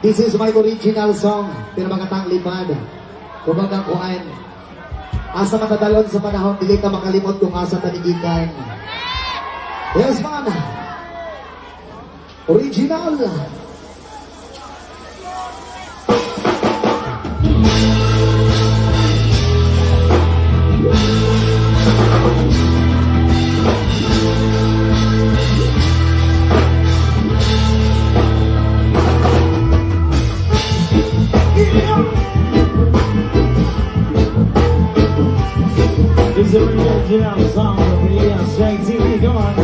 This is my original song, pinamakatang lipad. Kumbaga kuan. Asa matadalon sa panahon, dili ka makalimot kung asa tanigikan. Yes, man. Original. It's a original song of the year, straight TV, come on.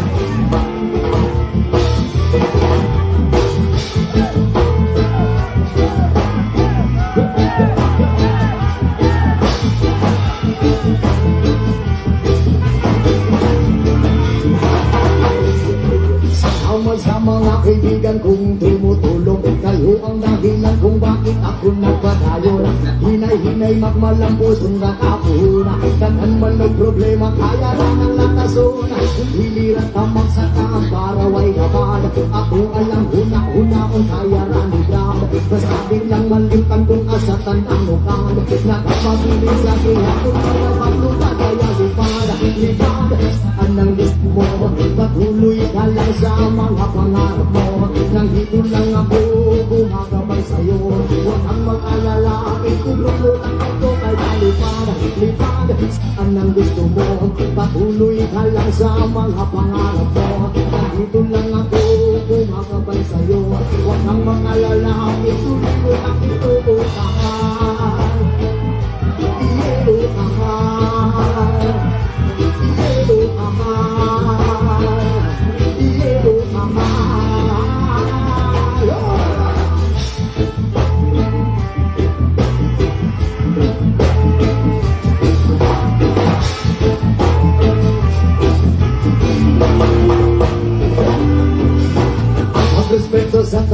Sama sa mga kaibigan kong tumutulong Kayo ang dahilan kung bakit ako nagpadayo Hinay-hinay magmalambos kung nakapuna Dagan man ng problema kaya lang ang latason Hiliran tamang sa taan para way naman Ako alam huna-huna kung kaya ranigran Basta biglang malitan kung asatan ang mukan Nakapabilis sa kihapon para maglupa kaya lipad Lipad saan ang gusto mo? Patuloy ka lang sa mga pangarap mo lipad Lipad saan ang gusto mo. Patuloy ka lang sa mga pangarap mo. Nang dito lang ako gumagabay sa'yo. Huwag kang mag-alala Itulong mo ang ito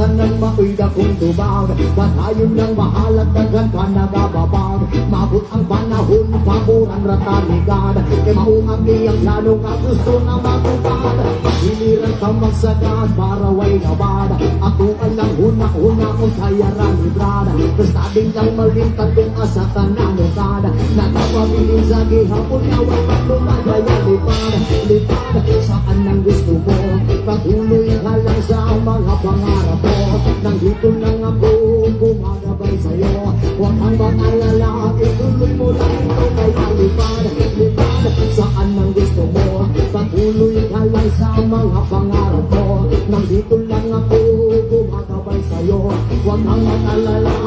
sa tanan maoy dakong tubag. Patayon ng mahalat daghan ka nagababag Mabot ang panahon pamuran rataligan Kay maong ang iyang plano nga gusto na matupad. Hiliran ka magsagad para way nabad. Ako alang huna-huna kung kaya ranibran Basta din lang malintad kung asa tananugad Nakapabilin sa gihapon na way paglumad Kaya lipad, lipad pangarap mo Nang dito lang ako gumagabay sa'yo. Huwag kang mag-alala Ituloy mo lang ito kaya lipad Lipad Saan ang gusto mo? Patuloy ka lang sa mga pangarap mo. Nang dito lang ako gumagabay sa'yo. Huwag kang mag-alala